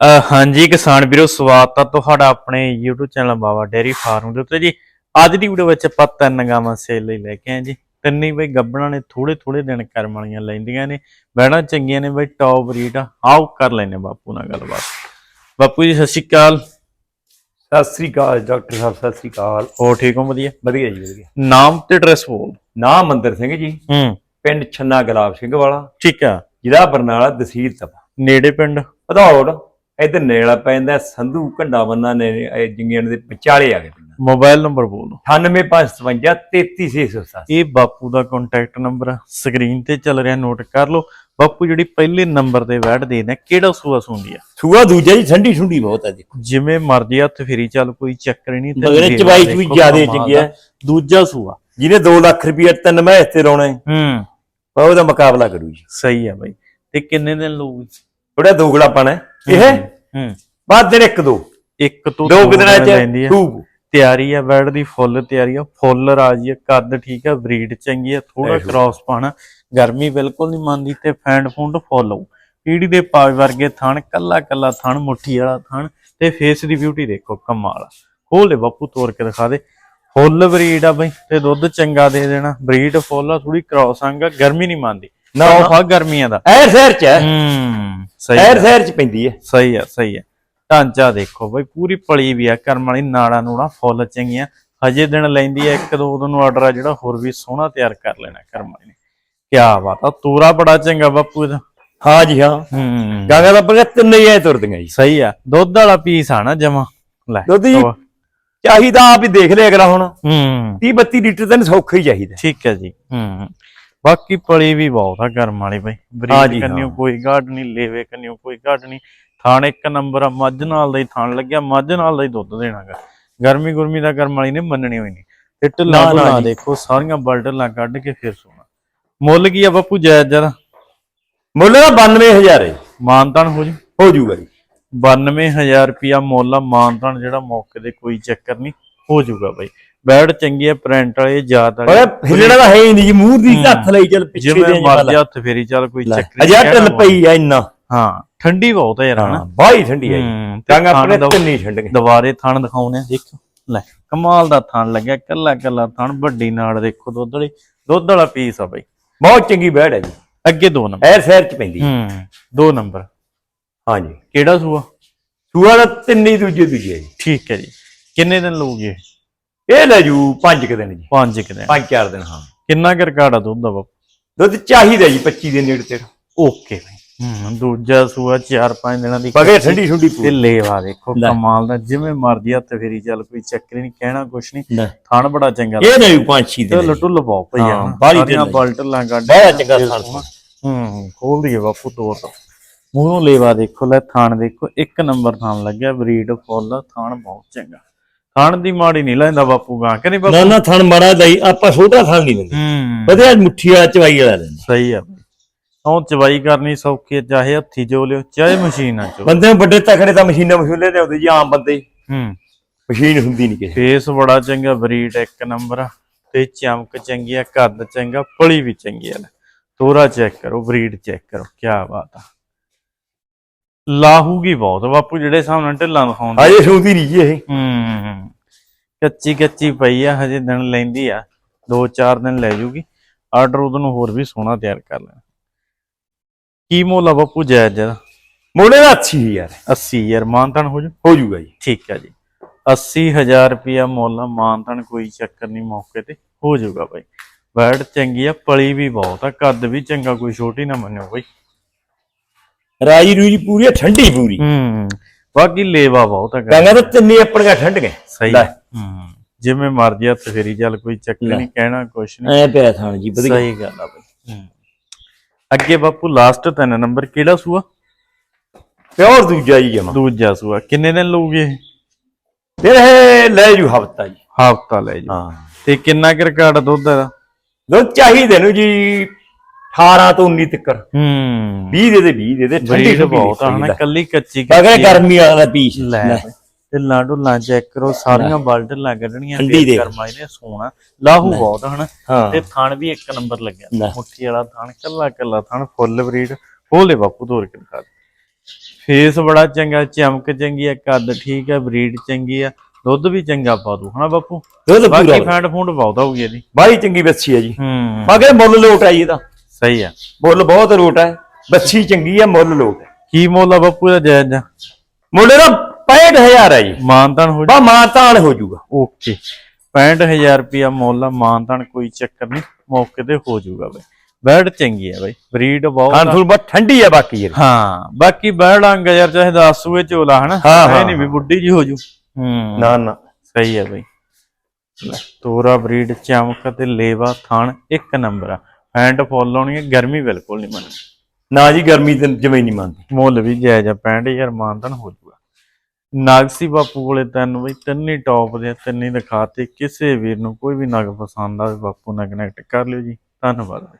ਹਾਂਜੀ ਕਿਸਾਨ ਵੀਰੋ ਸਵਾਗਤ ਹੈ ਤੁਹਾਡਾ ਆਪਣੇ YouTube channel Baba dairy farm ਦੇ ਉੱਤੇ ਜੀ। ਅੱਜ ਦੀ ਵੀਡੀਓ ਵਿੱਚ ਆਪਾਂ ਤਿੰਨ ਗਾਵਾਂ ਸੇਲ ਲਈ ਲੈ ਕੇ ਆਏ ਜੀ। ਤਿੰਨੇ ਬਈ ਗੱਬਣਾ ਨੇ ਥੋੜੇ ਥੋੜੇ ਦਿਨ ਕਰਮ ਵਾਲੀਆਂ ਲੈਂਦੀਆਂ ਨੇ। ਬੈਣਾ ਚੰਗੀਆਂ ਨੇ ਬਈ ਟੌਪ ਰੀਡ ਆਓ ਕਰ ਲੈਨੇ ਬਾਪੂ ਨਾਲ ਗੱਲਬਾਤ। ਬਾਪੂ ਜੀ ਸਤਿ ਸ਼੍ਰੀ ਅਕਾਲ। ਸਤਿ ਸ੍ਰੀ ਅਕਾਲ ਡਾਕਟਰ ਸਾਹਿਬ ਸਤਿ ਸ੍ਰੀ ਅਕਾਲ। ਹੋਰ ਠੀਕ ਹੋ? ਵਧੀਆ? ਵਧੀਆ ਜੀ ਵਧੀਆ। ਨਾਮ ਤੇ ਐਡਰੈਸ ਬੋਲ। ਨਾਮ ਮੰਦਰ ਸਿੰਘ ਜੀ। ਹੂੰ। ਪਿੰਡ ਛੰਨਾ ਗੁਲਾਬ ਸਿੰਘ ਵਾਲਾ। ਠੀਕ ਆ। ਜ਼ਿਲ੍ਹਾ ਬਰਨਾਲਾ ਤਹਿਸੀਲ ਤਪਾ। ਨੇੜੇ ਪਿੰਡ? ਭਦੌੜ। ਇਧਰ ਨੇੜਾ ਪੈਂਦਾ ਸੰਧੂ ਘੰਡਾ ਬੰਨਾ ਨੇ ਇਹ ਜਿੰਗੀਆਂ ਦੇ ਵਿਚਾਲੇ ਆ ਗਏ ਪਿੰਡ ਮੋਬਾਈਲ ਨੰਬਰ ਬੋਲ। 98555 33687 ਇਹ ਬਾਪੂ ਦਾ ਕੰਟੈਕਟ ਨੰਬਰ ਸਕਰੀਨ ਤੇ ਚੱਲ ਰਿਹਾ ਨੋਟ ਕਰ ਲਓ। ਬਾਪੂ ਜਿਹੜੀ ਪਹਿਲੇ ਨੰਬਰ ਤੇ ਬੈਠ ਦੇ ਨੇ ਕਿਹੜਾ ਸੂਆ ਸੁੰਦੀ ਆ? ਸੂਆ ਦੂਜਾ ਜੀ ਠੰਡੀ ਠੁੰਡੀ ਬਹੁਤ ਹੈ ਦੇਖੋ ਜਿਵੇਂ ਮਰਜ਼ੀ ਹੱਥ ਫੇਰੀ ਚੱਲ ਕੋਈ ਚੱਕਰ ਹੀ ਨਹੀਂ ਤੇ ਮਗਰ ਲੇਵਾ ਚਵਾਈ ਚ ਵੀ ਦੇਖੋ ਜ਼ਿਆਦੇ ਕਮਾਲ ਚੰਗੀ ਹੈ। ਦਾ। ਦੂਜਾ ਸੂਆ। ਜਿਹਨੇ 2 ਲੱਖ ਰੁਪਏ ਤਿੰਨ ਮੈਂ ਤੇ ਰੋਣਾ। ਹੈ। ਹੂੰ ਉਹ ਉਹਦਾ ਮੁਕਾਬਲਾ ਕਰੂ ਜੀ। ਸਹੀ ਆ ਬਾਈ। ਤੇ ਕਿੰਨੇ ਦਿਨ ਲਊਗੀ? ਥੋੜਾ ਦੋਗਲਾ ਪਾਣਾ ਇਹ? ਹੂੰ। ਬਾਅਦ ਦਿਨ ਇੱਕ ਦੋ। ਇੱਕ ਤੋਂ ਦੋ ਦਿਨਾਂ ਚ ਆ। ਟੂ ਤਿਆਰੀ ਆ ਬੈਡ ਦੀ ਫੁੱਲ ਤਿਆਰੀ ਆ। ਫੁੱਲ ਰਾਜੀ ਆ ਕੱਦ ਠੀਕ ਆ ਬਰੀਡ ਚੰਗੀ ਆ ਥੋੜਾ। ਕ੍ਰਾਸ ਪਾਣਾ ਗਰਮੀ ਬਿਲਕੁਲ ਨਹੀਂ ਮੰਨਦੀ ਤੇ ਫੈਂਡ ਫੁੰਡ ਫੁੱਲ ਪੀੜੀ ਦੇ ਪਾਵੇ ਵਰਗੇ ਥਣ ਕੱਲਾ ਕੱਲਾ ਥਣ ਮੁੱਠੀ ਵਾਲਾ ਥਣ ਤੇ ਫੇਸ ਦੀ ਬਿਊਟੀ ਦੇਖੋ ਕਮਾਲ ਖੋਲ ਦੇ ਬਾਪੂ ਤੋੜ ਕੇ ਦਿਖਾ ਦੇ। ਫੁੱਲ ਬਰੀਡ ਆ ਬਈ ਤੇ ਦੁੱਧ ਚੰਗਾ ਦੇ ਦੇਣਾ। ਬਰੀਡ ਫੁੱਲ ਆ ਥੋੜੀ ਕ੍ਰਾਸ ਆਂਗਾ ਗਰਮੀ ਨਹੀਂ ਮੰਨਦੀ। ਨਾ, ਨਾ। ਗਰਮੀਆਂ ਦਾ। ਐਰ ਸ਼ਹਿਰ ਚ ਹੈ। ਹੂੰ। ਸਹੀ ਆ, ਸ਼ਹਿਰ ਚ ਪੈਂਦੀ ਹੈ। ਸਹੀ ਆ ਸਹੀ ਆ ਢਾਂਚਾ ਦੇਖੋ ਬਈ ਪੂਰੀ ਪਲੀ ਵੀ ਆ ਕਰਮ ਵਾਲੀ ਨਾੜਾ ਨੂੜਾ ਫੁੱਲ ਚੰਗੀਆਂ। ਹਜੇ ਦਿਨ ਲੈਂਦੀ ਆ ਇੱਕ ਦੋ ਉਹਨੂੰ ਨੂੰ ਆਰਡਰ ਆ ਜਿਹੜਾ ਹੋਰ ਵੀ ਸੋਹਣਾ ਤਿਆਰ ਕਰ ਲੈਣਾ ਕਰਮ ਵਾਲੀ ਨੇ। ਕੀ ਬਾਤ ਆ ਤੂਰਾ ਬੜਾ ਚੰਗਾ ਬਾਪੂ ਇਹਦਾ। ਹਾਂ ਜੀ ਹਾਂ। ਹੂੰ ਗਾਂਗਾ ਦਾ ਪਰ ਤਿੰਨੇ ਹੀ ਐ ਤੁਰਦੀਆਂ ਜੀ। ਸਹੀ ਆ ਦੁੱਧ ਵਾਲਾ ਪੀਸ ਆ ਨਾ ਜਮਾ। ਲੈ ਦੁੱਧ ਜੀ। ਚਾਹੀਦਾ ਆਪ ਹੀ ਦੇਖ ਲਿਆ ਅਗਲਾ ਹੁਣ। ਹੂੰ 30 32 ਲੀਟਰ ਤਾਂ ਸੌਖਾ ਹੀ ਚਾਹੀਦਾ। ਠੀਕ ਹੈ ਜੀ ਹੂੰ। ਬਾਕੀ ਪਲੀ ਵੀ ਬਹੁਤ ਆ ਕਰਮ ਵਾਲੀ ਬਈ। ਜੀ, ਕੰਨਿਓ। ਕੋਈ ਘਾਟ ਨਹੀਂ ਲੇਵੇ ਕੰਨਿਓ ਕੋਈ ਘਾਟ ਨਹੀਂ ਥਾਣ ਇੱਕ ਨੰਬਰ ਆ ਮੱਝ ਨਾਲ ਦਾ ਹੀ ਥਾਣ ਲੱਗਿਆ ਮੱਝ ਨਾਲ ਦਾ ਹੀ ਦੁੱਧ ਦੇਣਾਗਾ। ਗਰਮੀ ਗੁਰਮੀ ਦਾ ਕਰਮ ਵਾਲੀ ਨੇ ਮੰਨਣੀ ਹੋਈ ਨਹੀਂ ਤੇ ਢਿੱਲਾ ਢੁੱਲਾ ਜੀ। ਦੇਖੋ ਸਾਰੀਆਂ ਬਲਟਲਾਂ ਕੱਢ ਕੇ ਫਿਰ ਸੋਣਾ। ਮੁੱਲ ਕੀ ਆ ਬਾਪੂ ਜਾਇਜ਼ ਜਰਾ ਮੁੱਲ ਦਾ 92000 ਹੈ ਮਾਨਤਾਨ ਹੋ ਜੀ। ਹੋ ਜੂਗਾ ਜੀ। 92000 ਰੁਪਿਆ ਮੁੱਲ ਆ ਮਾਨਤਾਨ ਜਿਹੜਾ ਮੌਕੇ ਦੇ ਕੋਈ ਚੱਕਰ ਨਹੀਂ ਹੋ ਜਾਊਗਾ ਬਾਈ। ਬੈਡ ਚੰਗੀ ਆ ਪ੍ਰਿੰਟ ਵਾਲੇ ਜ਼ਿਆਦਾ ਓਏ ਹਿੱਲਣਾ ਤਾਂ ਹੈ ਹੀ ਨਹੀਂ ਜੀ ਮੂੰਹ ਦੀ ਹੂੰ। ਹੱਥ ਲਈ ਚੱਲ ਪਿੱਛੇ ਜਿਵੇਂ ਦੇ ਮਰਜ਼ੀ ਹੱਥ ਫੇਰੀ ਚੱਲ ਕੋਈ ਚੱਕਰ ਅਜਾ ਢਿੱਲ ਪਈ ਆ ਇੰਨਾ। ਹਾਂ ਠੰਡੀ ਬਹੁਤ ਹੈ ਯਾਰ ਹਨਾ? ਹਾਂ ਬਾਈ ਠੰਡੀ ਹੈ ਜੀ। ਹੂੰ, ਥਣ ਆਪਣੇ ਦਾ- ਤਿੰਨੀ ਠੰਡੀਆਂ ਦੁਬਾਰੇ ਥਣ ਦਿਖਾਉਨੇ ਆ ਦੇਖੋ। ਲੈ ਕਮਾਲ ਦਾ ਥਣ ਲੱਗਿਆ ਕੱਲਾ ਕੱਲਾ ਥਣ ਵੱਡੀ ਨਾੜ ਦੇਖੋ ਦੁੱਧ ਵਾਲੀ। ਦੁੱਧ ਵਾਲਾ ਪੀਸ ਆ ਬਈ। ਬਹੁਤ ਚੰਗੀ ਬੈੜ ਹੈ ਜੀ। ਅੱਗੇ ਦੋ ਨੰਬਰ। ਐਰ ਸ਼ਹਿਰ ਚ ਪੈਂਦੀ ਹੈ। ਹੂੰ ਦੋ ਨੰਬਰ। ਹਾਂ ਜੀ ਕਿਹੜਾ ਸੂਆ? ਸੂਆ ਦਾ ਤਿੰਨੀ ਦੂਜੇ ਦੂਜੇ ਹੈ ਜੀ। ਠੀਕ ਹੈ ਜੀ। ਕਿੰਨੇ ਦਿਨ ਲਊਗੀ ਇਹ ਲੈ ਜੂ ਪੰਜ ਕੁ ਦਿਨ ਜੀ। ਪੰਜ ਕਿ ਦਿਨ। ਪੰਜ ਚਾਰ ਦਿਨ ਹਾਂ। ਕਿੰਨਾ ਕੁ ਰਿਕਾਰਡ ਆ ਦੁੱਧ ਦਾ ਬਾਪੂ? ਦੁੱਧ ਚਾਹੀਦਾ ਜੀ 25 ਦੇ ਨੇੜੇ ਤੇ ਓਕੇ ਬਈ। ਹੂੰ ਦੂਜਾ ਸੂਆ 4-5 ਦਿਨਾਂ ਦੀ ਬਗੇ ਠੰਡੀ ਠੰਡੀ ਤੇ ਪੂਰੀ ਲੇਵਾ ਦੇਖੋ ਲੈ। ਕਮਾਲ ਦਾ ਜਿਵੇਂ ਮਰਦੀ ਹੱਥ ਫੇਰੀ ਚੱਲ ਕੋਈ ਚੱਕਰ ਹੀ ਨਹੀਂ ਕਹਿਣਾ ਕੁਛ ਨਹੀਂ। ਥਣ ਬੜਾ ਚੰਗਾ ਇਹ ਲੈ ਜੂ ਪੰਜ ਛੇ ਦਿਨ। ਢੁੱਲ ਬਹੁਤ ਪਈ ਆ ਢਿੱਲ ਬਲਟਲਾਂ ਕੱਢ ਬੜਾ ਚੰਗਾ ਥਣ। ਹੂੰ ਖੋਲ ਦਈਏ ਬਾਪੂ ਤੋਰ ਤੋਂ। ਮੂੰਹੋਂ ਲੇਵਾ ਦੇਖੋ ਲੈ ਥਾਣ ਦੇਖੋ ਇੱਕ ਨੰਬਰ ਥਾਣ ਲੱਗਿਆ ਬਰੀਡ ਫੁੱਲ ਥਾਣ ਬਹੁਤ ਚੰਗਾ। ਥਾਣ ਦੀ ਮਾੜੀ ਨਹੀਂ ਲੈਂਦਾ ਬਾਪੂ ਗਾਂ। ਕਿ ਨਹੀਂ ਨਾ ਬਾਪੂ? ਨਾ ਥਣ ਮੜਾ ਲਈ ਆਪਾਂ ਛੋਟਾ ਥਣ ਨਹੀਂ ਦਿੰਦੇ ਹੂੰ। ਵਧੀਆ ਮੁੱਠੀ ਵਾਲਾ ਚਵਾਈ ਵਾਲਾ ਲੈਂਦੇ। ਸਹੀ ਆ। ਉਹ ਚਵਾਈ ਕਰਨੀ ਸੌਖੀ ਚਾਹੇ ਹੱਥੀ ਜੋ ਲਿਓ ਚਾਹੇ ਮਸ਼ੀਨ ਚੋ। ਬੰਦੇ ਵੱਡੇ ਤਕੜੇ ਤਾਂ ਮਸ਼ੀਨਾਂ ਮਸ਼ੂਲੇ ਤੇ ਆਉਂਦੇ ਜੀ ਆਮ ਬੰਦੇ। ਹੂੰ। ਮਸ਼ੀਨ ਹੁੰਦੀ ਨਹੀਂ ਕਿਸੇ ਫੇਸ ਬੜਾ ਚੰਗਾ ਬਰੀਡ ਇੱਕ ਨੰਬਰ ਤੇ ਚਮਕ ਚੰਗੀ ਆ ਕੱਦ ਚੰਗਾ ਪਲੀ ਵੀ ਚੰਗੀ ਆ। ਤੋਰਾ ਚੈੱਕ ਕਰੋ ਬਰੀਡ ਚੈੱਕ ਕਰੋ ਕੀ ਬਾਤ ਆ। ਲਾਹੂਗੀ ਬਹੁਤ ਬਾਪੂ ਜਿਹੜੇ ਸਾਹਮਣੇ ਢਿੱਲਾਂ ਦਿਖਾਉਂਦੇ ਹਜੇ ਸੌਂਦੀ ਨਹੀਂ ਜੀ ਇਹ। ਹੂੰ ਕੱਚੀ ਕੱਚੀ ਪਈ ਆ ਹਜੇ ਦਿਨ ਲੈਂਦੀ ਆ ਦੋ ਚਾਰ ਦਿਨ ਲੈ ਜੂਗੀ। ਆਰਡਰ ਉਹਨੂੰ ਨੂੰ ਹੋਰ ਵੀ ਸੋਹਣਾ ਤਿਆਰ ਕਰ ਲੈਣਾ। ਕੀ ਮੁੱਲ ਆ ਬਾਪੂ ਜਾਇਜ਼ ਜਰਾ ਮੋੜੇ ਦਾ 80000 80000 ਮਾਨਤਨ ਹੋ ਜੂ? ਹੋ ਜੂਗਾ ਜੀ। ਠੀਕ ਹੈ ਜੀ। 80000 ਰੁਪਿਆ ਮੁੱਲ ਆ, ਮਾਨਤਨ ਕੋਈ ਚੱਕਰ ਨਹੀਂ ਮੌਕੇ ਤੇ। ਹੋ ਜਾਊਗਾ ਬਾਈ। ਬੈਡ ਚੰਗੀ ਆ ਪਲੀ ਵੀ ਬਹੁਤ ਆ ਕੱਦ ਵੀ ਚੰਗਾ ਕੋਈ ਛੋਟੀ ਨਾ ਮੰਨਿਓ ਬਾਈ। ਰਾਜੀ ਰੂਜੀ ਪੂਰੀ ਆ, ਠੰਡੀ ਪੂਰੀ। ਹੂੰ ਬਾਕੀ ਲੇਵਾ ਬਹੁਤ ਆ ਕਹਿੰਗਾ ਤਾਂ ਤਿੰਨੇ ਆਪਣੀਆਂ ਠੰਡ ਗਏ। ਸਹੀ ਲੈ। ਹੂੰ। ਜਿਵੇਂ ਮਰਜ਼ੀ ਹੱਥ ਫੇਰੀ ਚੱਲ ਕੋਈ ਚੱਕਰ ਲੈ। ਨਹੀਂ ਕਹਿਣਾ ਕੁਛ ਨਹੀਂ। ਐ ਪਿਆ ਥਾਣ ਜੀ ਵਧੀਆ। ਸਹੀ ਗੱਲ ਆ ਬਾਈ। ਹੂੰ ਅੱਗੇ ਬਾਪੂ ਲਾਸਟ ਤਿੰਨ ਨੰਬਰ ਕਿਹੜਾ ਸੂਆ? ਪਿਓਰ ਦੂਜਾ ਜੀ ਜਮਾ ਦੂਜਾ ਸੂਆ। ਕਿੰਨੇ ਦਿਨ ਲਊਗੇ ਫਿਰ ਇਹ ਲੈ ਜੂ ਹਫਤਾ ਜੀ। ਹਫਤਾ ਲੈ ਜੀ। ਹਾਂ। ਤੇ ਕਿੰਨਾ ਕੁ ਰਿਕਾਰਡ ਦੁੱਧ ਦਾ ਦੁੱਧ ਚਾਹੀਦੇ ਨੂੰ ਜੀ 18 ਤੋਂ 19 ਤੱਕ। ਹੂੰ। 20 ਦੇ ਦੇ 20 ਦੇ ਦੇ ਠੰਡੀ ਠੰਡੀ ਬਹੁਤ ਆ ਕੱਲੀ ਕੱਚੀ ਕੱਚੀ ਗਰਮੀ ਵਾਲਾ ਪੀਸ ਲੈ ਤੇ ਲਾਡੂ ਲਾਂ ਚੈੱਕ ਕਰੋ ਸਾਰੀਆਂ ਬਲਟ ਕੱਢਣੀਆਂ ਠੰਡੀ ਦੇਖ। ਕਰਮਾਈ ਨੇ ਸੋਨਾ ਲਾਹੂ ਬਹੁਤ ਹਨਾ ਤੇ ਥਣ ਵੀ ਇੱਕ ਨੰਬਰ ਲੱਗਿਆ। ਮੁੱਠੀ ਵਾਲਾ ਥਣ ਕੱਲਾ ਕੱਲਾ ਥਣ ਫੁੱਲ ਬਰੀਡ ਦੇ ਬਾਪੂ ਤੋਰ ਕੇ ਦਿਖਾ ਫੇਸ ਬੜਾ ਚੰਗਾ ਚਮਕ ਚੰਗੀ ਆ ਕੱਦ ਠੀਕ ਆ ਬਰੀਡ ਚੰਗੀ ਆ ਦੁੱਧ ਵੀ ਚੰਗਾ ਪਾ ਦੂ ਹਨਾ ਬਾਪੂ? ਦੁੱਧ ਬਾਕੀ ਪੂਰਾ ਫੈਂਟ ਫੂੰਡ ਬਹੁਤ ਹੋਊਗੀ ਇਹਦੀ। ਬਾਈ ਚੰਗੀ ਬੱਚੀ ਹੈ ਜੀ। ਹੂੰ। ਬਾਕੀ ਮੁੱਲ ਲੋਟ ਆ ਜੀ ਇਹਦਾ। ਸਹੀ ਆ। ਮੁੱਲ ਬਹੁਤ ਲੋਟ ਹੈ ਬੱਚੀ ਚੰਗੀ ਹੈ ਮੁੱਲ ਲੋਟ ਹੈ ਕੀ ਮੁੱਲ ਆ ਬਾਪੂ ਦਾ ਜਾਇਜ਼? ਆ ਮੁੱਲ ਇਹਦਾ 65000 ਹੈ ਜੀ। ਮਾਨਤਾਨ ਹੋ ਬਾ ਮਾਤਾਨ ਹੋ ਜਾਊਗਾ ਓਕੇ। 65000 ਰੁਪਿਆ ਮੁੱਲ ਆ ਮਾਨਤਾਨ ਕੋਈ ਚੱਕਰ ਨਹੀਂ। ਮੌਕੇ ਤੇ ਹੋ ਜਾਊਗਾ ਬਈ। ਬੈਡ ਚੰਗੀ ਆ ਬਈ। ਬਰੀਡ ਬਹੁਤ। ਖਾਨਸੂਲ ਬਹੁਤ ਠੰਡੀ ਹੈ ਬਾਕੀ ਇਹ ਹਾਂ ਬਾਕੀ ਬੈਡ ਅੰਗ ਯਾਰ ਚਾਹੇ 10 ਸੂਏ ਚੋਲਾ ਹਨਾ? ਹਾਂ, ਇਹ ਹਾਂ, ਨਹੀਂ ਵੀ ਬੁੱਢੀ ਜੀ ਹੋ ਜੂ। ਹੂੰ। ਨਾ ਨਾ। ਸਹੀ ਹੈ ਬਈ। ਤੋਰਾ ਬਰੀਡ ਚਮਕ ਤੇ ਲੇਵਾ ਥਣ ਇੱਕ ਨੰਬਰ ਆ। ਹੈਂਡ ਫੁੱਲ ਹੋਣੀ ਹੈ ਗਰਮੀ ਬਿਲਕੁਲ ਨਹੀਂ ਮੰਨਦੀ ਨਾ ਜੀ ਗਰਮੀ ਤੇ ਜਮੇ ਨਹੀਂ ਮੰਨਦੀ। ਮੁੱਲ ਵੀ ਜਾਇਜ਼ ਆ 65000 ਮਾਨਤਨ ਹੋ ਜੂਗਾ। ਨਾਗਸੀ ਬਾਪੂ ਕੋਲੇ ਤੈਨੂੰ ਬਈ ਤਿੰਨੇ ਟੌਪ ਦੇ ਆ, ਤਿੰਨੇ ਦਿਖਾਤੇ ਕਿਸੇ ਵੀਰ ਨੂੰ ਕੋਈ ਵੀ ਨਗ ਪਸੰਦ ਆਵੇ ਬਾਪੂ ਨਾਲ ਕਨੈਕਟ ਕਰ ਲਿਓ ਜੀ। ਧੰਨਵਾਦ।